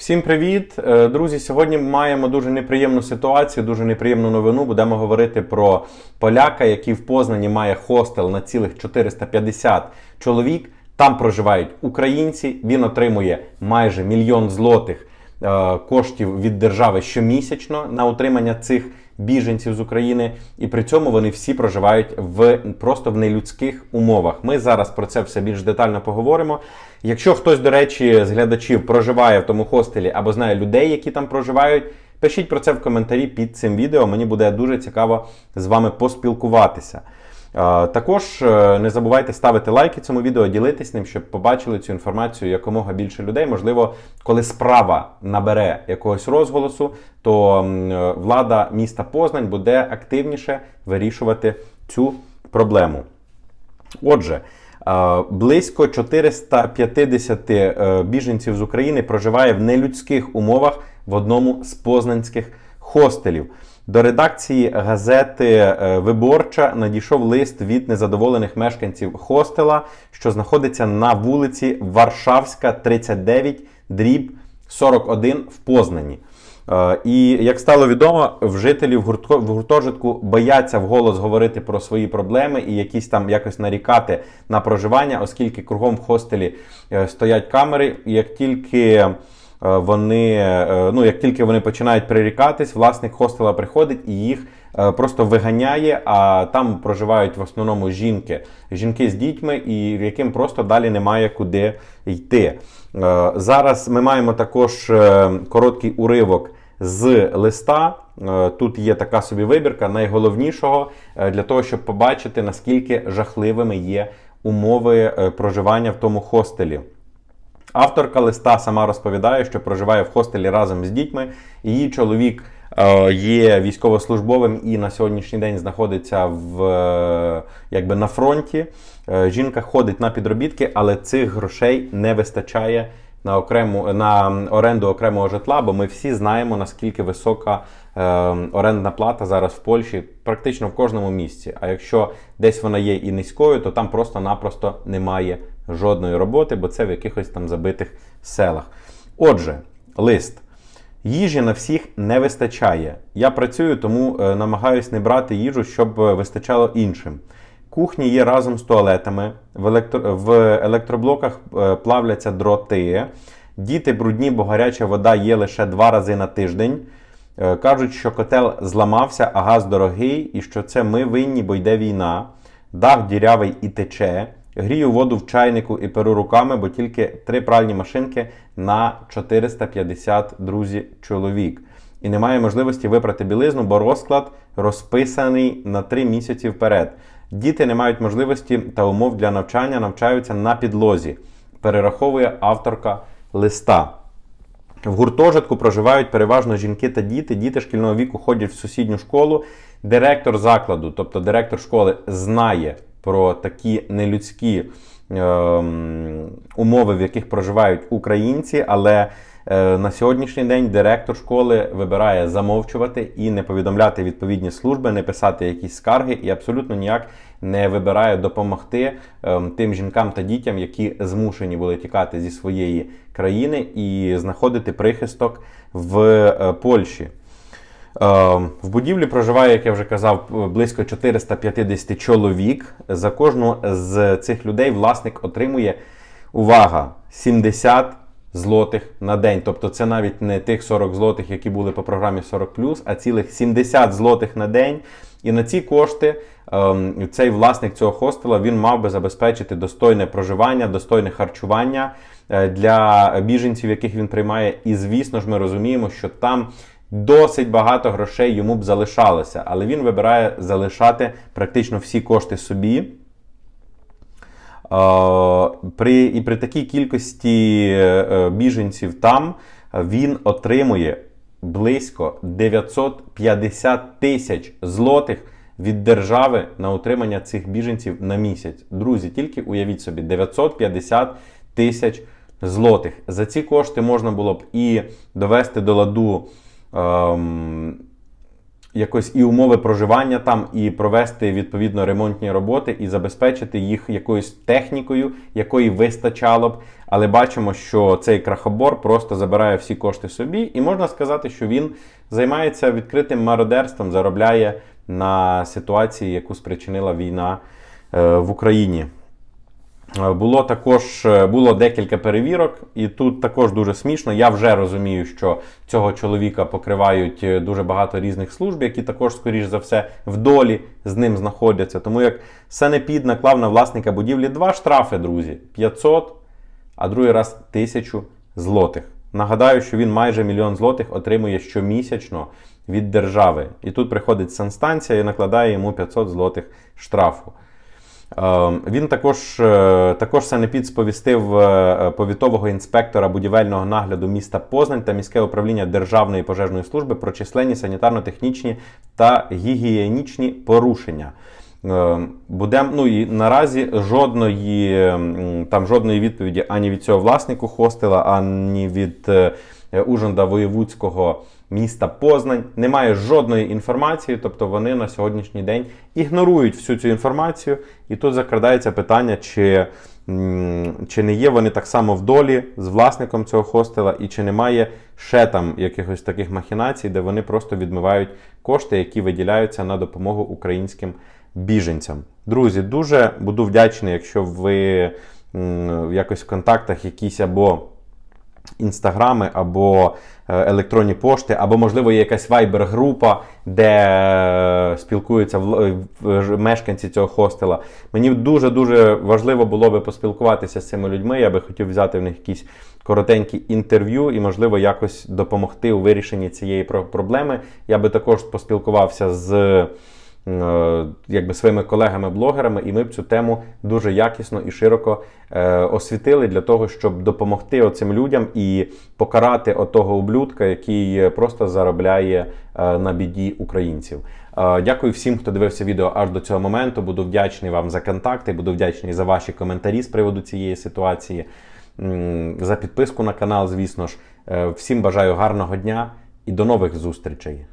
Всім привіт, Е, друзі. Сьогодні маємо дуже неприємну ситуацію, дуже неприємну новину. Будемо говорити про поляка, який в Познані має хостел на цілих 450 чоловік. Там проживають українці. Він отримує майже мільйон злотих е, коштів від держави щомісячно на утримання цих біженців з України, і при цьому вони всі проживають в просто в нелюдських умовах. Ми зараз про це все більш детально поговоримо. Якщо хтось, до речі, з глядачів проживає в тому хостелі або знає людей, які там проживають, пишіть про це в коментарі під цим відео. Мені буде дуже цікаво з вами поспілкуватися. Також е, не забувайте ставити лайки цьому відео, ділитись ним, щоб побачили цю інформацію якомога більше людей. Можливо, коли справа набере якогось розголосу, то е, влада міста Познань буде активніше вирішувати цю проблему. Отже, е, близько 450 е, біженців з України проживає в нелюдських умовах в одному з познанських хостелів. До редакції газети е, Виборча надійшов лист від незадоволених мешканців хостела, що знаходиться на вулиці Варшавська, 39, дріб 41 в Познані. Е, І як стало відомо, в жителів гуртожитку бояться вголос говорити про свої проблеми і якісь там якось нарікати на проживання, оскільки кругом в хостелі е, стоять камери. Як тільки вони, е, ну як тільки вони починають прирікатись, власник хостела приходить і їх е, просто виганяє. А там проживають в основному жінки, жінки з дітьми, і яким просто далі немає куди йти. Е, Зараз ми маємо також е, короткий уривок з листа. Е, Тут є така собі вибірка найголовнішого е, для того, щоб побачити, наскільки жахливими є умови е, проживання в тому хостелі. Авторка листа сама розповідає, що проживає в хостелі разом з дітьми. Її чоловік е, є військовослужбовим і на сьогоднішній день знаходиться в, е, якби на фронті. Е, Жінка ходить на підробітки, але цих грошей не вистачає на окрему на оренду окремого житла, бо ми всі знаємо наскільки висока е, орендна плата зараз в Польщі, практично в кожному місці. А якщо десь вона є і низькою, то там просто-напросто немає жодної роботи, бо це в якихось там забитих селах. Отже, лист. Їжі на всіх не вистачає. Я працюю, тому е, намагаюсь не брати їжу, щоб е, вистачало іншим. Кухні є разом з туалетами, в, електро... в електроблоках е, плавляться дроти. Діти брудні, бо гаряча вода є лише два рази на тиждень. Е, Кажуть, що котел зламався, а газ дорогий, і що це ми винні, бо йде війна. Дах дірявий і тече. Грію воду в чайнику і перу руками, бо тільки три пральні машинки на 450 друзі чоловік. І немає можливості випрати білизну, бо розклад розписаний на три місяці вперед. Діти не мають можливості та умов для навчання, навчаються на підлозі, перераховує авторка листа. В гуртожитку проживають переважно жінки та діти. Діти шкільного віку ходять в сусідню школу. Директор закладу, тобто директор школи, знає про такі нелюдські ем, умови, в яких проживають українці, але е, на сьогоднішній день директор школи вибирає замовчувати і не повідомляти відповідні служби, не писати якісь скарги і абсолютно ніяк не вибирає допомогти ем, тим жінкам та дітям, які змушені були тікати зі своєї країни і знаходити прихисток в е, Польщі. Е, В будівлі проживає, як я вже казав, близько 450 чоловік. За кожну з цих людей власник отримує увага 70 злотих на день. Тобто це навіть не тих 40 злотих, які були по програмі 40 а цілих 70 злотих на день. І на ці кошти ем, цей власник цього хостела він мав би забезпечити достойне проживання, достойне харчування е, для біженців, яких він приймає. І звісно ж, ми розуміємо, що там досить багато грошей йому б залишалося, але він вибирає залишати практично всі кошти собі. Е, При, і при такій кількості е, біженців там е, він отримує близько 950 тисяч злотих від держави на утримання цих біженців на місяць. Друзі, тільки уявіть собі, 950 тисяч злотих. За ці кошти можна було б і довести до ладу ем, якось і умови проживання там, і провести відповідно ремонтні роботи, і забезпечити їх якоюсь технікою, якої вистачало б. Але бачимо, що цей крахобор просто забирає всі кошти собі, і можна сказати, що він займається відкритим мародерством, заробляє на ситуації, яку спричинила війна е, в Україні. Е, Було також е, було декілька перевірок, і тут також дуже смішно. Я вже розумію, що цього чоловіка покривають е, дуже багато різних служб, які також, скоріш за все, в долі з ним знаходяться. Тому як Сенепід наклав на власника будівлі два штрафи, друзі: 500, а другий раз 1000 злотих. Нагадаю, що він майже мільйон злотих отримує щомісячно від держави. І тут приходить санстанція і накладає йому 500 злотих штрафу. Е, Він також, е, також Санепід сповістив е, повітового інспектора будівельного нагляду міста Познань та міське управління Державної пожежної служби про численні санітарно-технічні та гігієнічні порушення. Е, Будем, ну і наразі жодної там жодної відповіді ані від цього власнику хостела, ані від е, Ужонда воєвудського міста Познань. Немає жодної інформації, тобто вони на сьогоднішній день ігнорують всю цю інформацію. І тут закрадається питання, чи, чи не є вони так само в долі з власником цього хостела, і чи немає ще там якихось таких махінацій, де вони просто відмивають кошти, які виділяються на допомогу українським біженцям. Друзі, дуже буду вдячний, якщо ви якось в контактах якісь або інстаграми, або е, електронні пошти, або, можливо, є якась вайбер-група, де е, спілкуються в- мешканці цього хостела. Мені дуже-дуже важливо було би поспілкуватися з цими людьми. Я би хотів взяти в них якісь коротенькі інтерв'ю і, можливо, якось допомогти у вирішенні цієї проблеми. Я би також поспілкувався з е, якби своїми колегами-блогерами, і ми б цю тему дуже якісно і широко е, освітили для того, щоб допомогти оцим людям і покарати отого ублюдка, який просто заробляє е, на біді українців. Е, Дякую всім, хто дивився відео аж до цього моменту. Буду вдячний вам за контакти, буду вдячний за ваші коментарі з приводу цієї ситуації, за підписку на канал, звісно ж. Е, Всім бажаю гарного дня і до нових зустрічей.